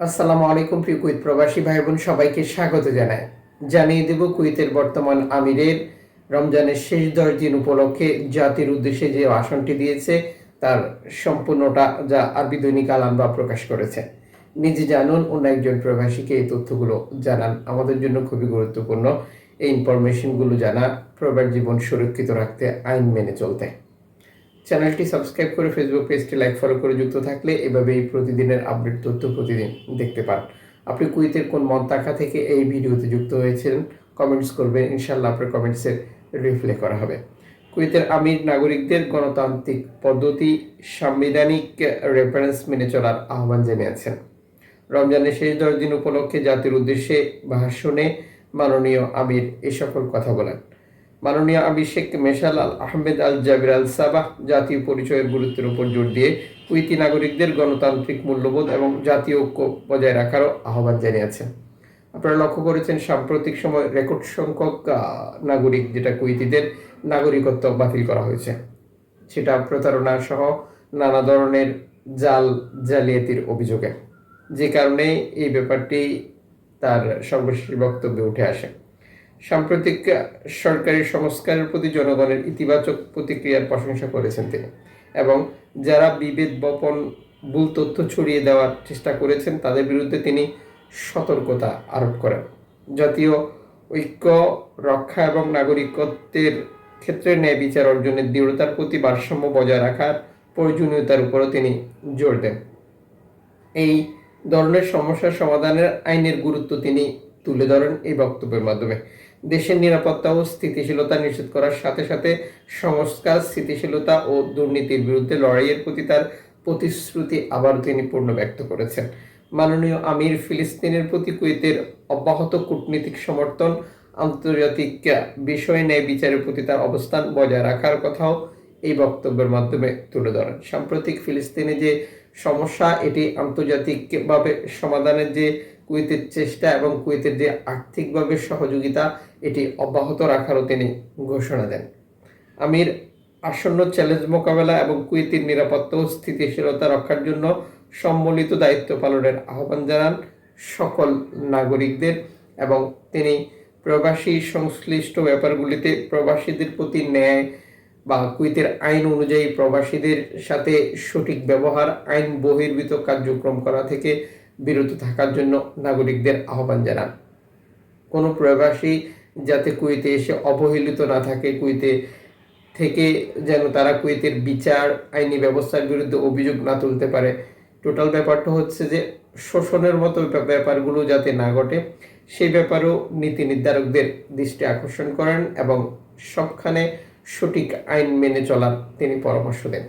আসসালামু আলাইকুম প্রিয় কুইত প্রবাসী ভাই বোন সবাইকে স্বাগত জানাই। জানিয়ে দেব কুইতের বর্তমান আমিরের রমজানের শেষ দশ দিন উপলক্ষে জাতির উদ্দেশ্যে যে ভাষণটি দিয়েছে, তার সম্পূর্ণটা যা আরবি দৈনিক আলামবা প্রকাশ করেছে। নিজে জানুন, অন্য একজন প্রবাসীকে এই তথ্যগুলো জানান। আমাদের জন্য খুবই গুরুত্বপূর্ণ এই ইনফরমেশনগুলো জানা, প্রবাস জীবন সুরক্ষিত রাখতে আইন মেনে চলতে। চ্যানেলটি সাবস্ক্রাইব করে ফেসবুক পেজটি লাইক ফলো করে যুক্ত থাকলে এভাবে এই প্রতিদিনের আপডেট তথ্য প্রতিদিন দেখতে পান। আপনি কুইতের কোন মন্তাকা থেকে এই ভিডিওতে যুক্ত হয়েছিলেন কমেন্টস করবেন ইনশাল্লাহ আপনার কমেন্টসের রিপ্লাই করা হবে। কুইতের আমির নাগরিকদের গণতান্ত্রিক পদ্ধতি, সাংবিধানিক রেফারেন্স মেনে চলার আহ্বান জানিয়েছেন। রমজানের শেষ দশ দিন উপলক্ষে জাতির উদ্দেশ্যে ভাষণে মাননীয় আমির এ সকল কথা বলেন। মাননীয় Sheikh Meshal Al Ahmed Al Jaber Al Sabah জাতীয় পরিচয়ের গুরুত্বের উপর জোর দিয়ে কুইতি নাগরিকদের গণতান্ত্রিক মূল্যবোধ এবং জাতীয় ঐক্য বজায় রাখারও আহ্বান জানিয়েছেন আপনারা লক্ষ্য করেছেন, সাম্প্রতিক সময় রেকর্ড সংখ্যক নাগরিক যেটা কুইতিদের নাগরিকত্ব বাতিল করা হয়েছে। সেটা প্রতারণা সহ নানা ধরনের জাল জালিয়াতির অভিযোগে। যে কারণে এই ব্যাপারটি তার সর্বশেষ বক্তব্যে উঠে আসে। সাম্প্রতিক সরকারি সংস্কারের প্রতি জনগণের ইতিবাচক প্রতিক্রিয়ার প্রশংসা করেছেন তিনি। এবং যারা বিভেদ, বপন, ভুল তথ্য ছড়িয়ে দেওয়ার চেষ্টা করেছেন, তাদের বিরুদ্ধে তিনি সতর্কতা আরোপ করেন। জাতীয় ঐক্য, রক্ষা এবং নাগরিকত্বের ক্ষেত্রে ন্যায় বিচার অর্জনের দৃঢ়তার প্রতি ভারসাম্য বজায় রাখার প্রয়োজনীয়তার উপরও তিনি জোর দেন। এই ধরনের সমস্যার সমাধানের আইনের গুরুত্ব তিনি তুলে ধরেন এই বক্তব্যের মাধ্যমে। দেশের নিরাপত্তা ও স্থিতিশীলতা নিশ্চিত করার সাথে সাথে সংস্কার, স্থিতিশীলতা ও দুর্নীতির বিরুদ্ধে লড়াইয়ের প্রতি তার প্রতিশ্রুতি আবার তিনি পূর্ণ ব্যক্ত করেছেন। মাননীয় আমির ফিলিস্তিনের প্রতি কুয়েতের অব্যাহত কূটনীতিক সমর্থন, আন্তর্জাতিক বিষয় ন্যায় বিচারের প্রতি তার অবস্থান বজায় রাখার কথাও এই বক্তব্যের মাধ্যমে তুলে ধরেন। সাম্প্রতিক ফিলিস্তিনে যে সমস্যা, এটি আন্তর্জাতিকভাবে সমাধানের যে কুয়েতের চেষ্টা এবং কুয়েতের যে আর্থিকভাবে সহযোগিতা, এটি অব্যাহত রাখারও তিনি ঘোষণা দেন। আমির, আসন্ন চ্যালেঞ্জ মোকাবেলা এবং কুয়েতের নিরাপত্তা ও স্থিতিশীলতা রক্ষার জন্য সম্মিলিত দায়িত্ব পালনের আহ্বান জানান সকল নাগরিকদের এবং তিনি প্রবাসী সংশ্লিষ্ট ব্যাপারগুলিতে প্রবাসীদের প্রতি ন্যায় বা কুয়েতের আইন অনুযায়ী প্রবাসীদের সাথে সঠিক ব্যবহার, আইন বহির্ভূত কার্যক্রম করা থেকে বিরত থাকার জন্য নাগরিকদের আহ্বান জানান। কোনো প্রবাসী যাতে কুয়েতে এসে অবহেলিত না থাকে, কুয়েতে থেকে যেন তারা কুয়েতের বিচার, আইনি ব্যবস্থার বিরুদ্ধে অভিযোগ না তুলতে পারে। টোটাল ব্যাপারটা হচ্ছে যে, শোষণের মতো ব্যাপারগুলো যাতে না ঘটে সেই ব্যাপারেও নীতি নির্ধারকদের দৃষ্টি আকর্ষণ করেন এবং সবখানে সঠিক আইন মেনে চলার তিনি পরামর্শ দেন।